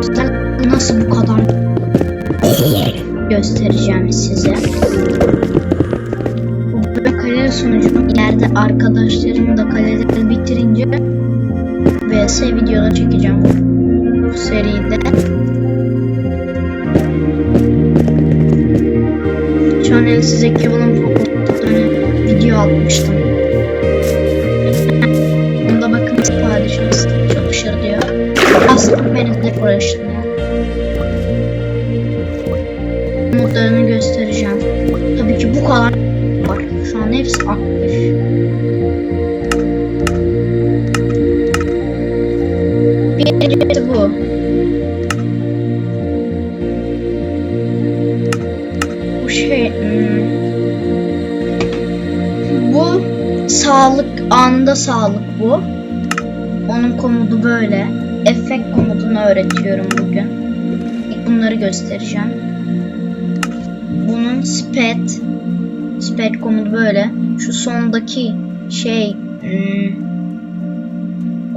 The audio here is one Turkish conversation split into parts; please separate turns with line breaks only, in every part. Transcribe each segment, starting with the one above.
özel nasıl bu kadar göstereceğim size. Böyle kale sunucum ileride arkadaşlarım da kaleleri bitirince vs videoda çekeceğim bu seride. Şu an el size fotoğrafını video atmıştım. De uğraştırıyor. Modlarını göstereceğim. Tabii ki bu kadar var. Şu an hepsi aktif. Birincisi bu. Bu şey... hmm, Bu sağlık, anında sağlık bu. Onun komutu böyle. Efekt komutunu öğretiyorum bugün. İlk bunları göstereceğim. Bunun sped sped komutu böyle. Şu sondaki şey hmm,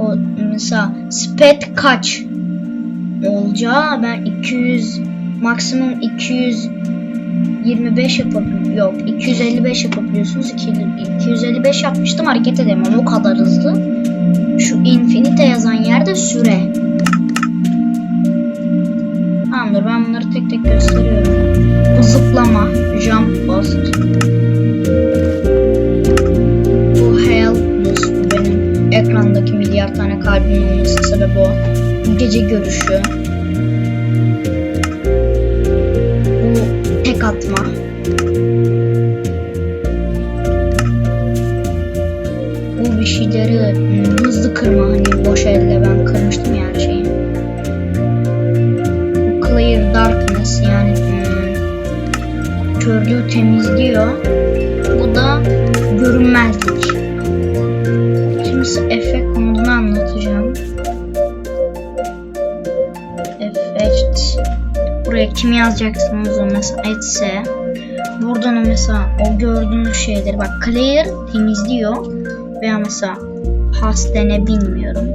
o mesela sped kaç olacağı ben 200 maksimum 225 yapabiliyorum. Yok 255 yapabiliyorsunuz. 255 yapmıştım hareket edemem o kadar hızlı. Şu infinite yazan yerde süre. Tamamdır ben bunları tek tek gösteriyorum. Bu zıplama, jump post. Bu helpless bu benim ekrandaki milyar tane kalbin olması sebebi o. Bu gece görüşü. Bu tek atma. Şeyleri hızlı kırma hani boş elle ben kırmıştım ya her şeyi. Clear darkness yani hmm, körlüğü temizliyor. Bu da görünmezlik. Şimdi size efekt modunu anlatacağım. Effect. Buraya kim yazacaksınız o mesela etse. Buradan o mesela o gördüğünüz şeyleri bak clear temizliyor. Veya mesela hastane bilmiyorum.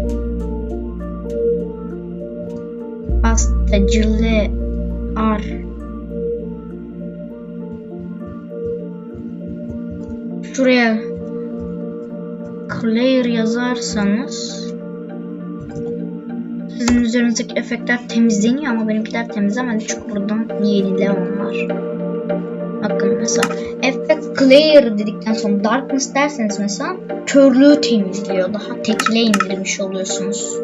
Hastacılı ar Şuraya clear yazarsanız sizin üzerinizdeki efektler temizleniyor ama benimkiler temizlemedi çünkü buradan yenile onlar. Bakın mesela effect clear dedikten sonra darkness derseniz mesela körlüğü temizliyor. Daha tekile indirmiş oluyorsunuz.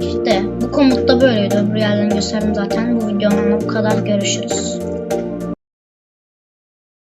İşte bu komutta böyleydi. Öbür yerlerini gösterdim zaten. Bu videonun bu kadar. Görüşürüz.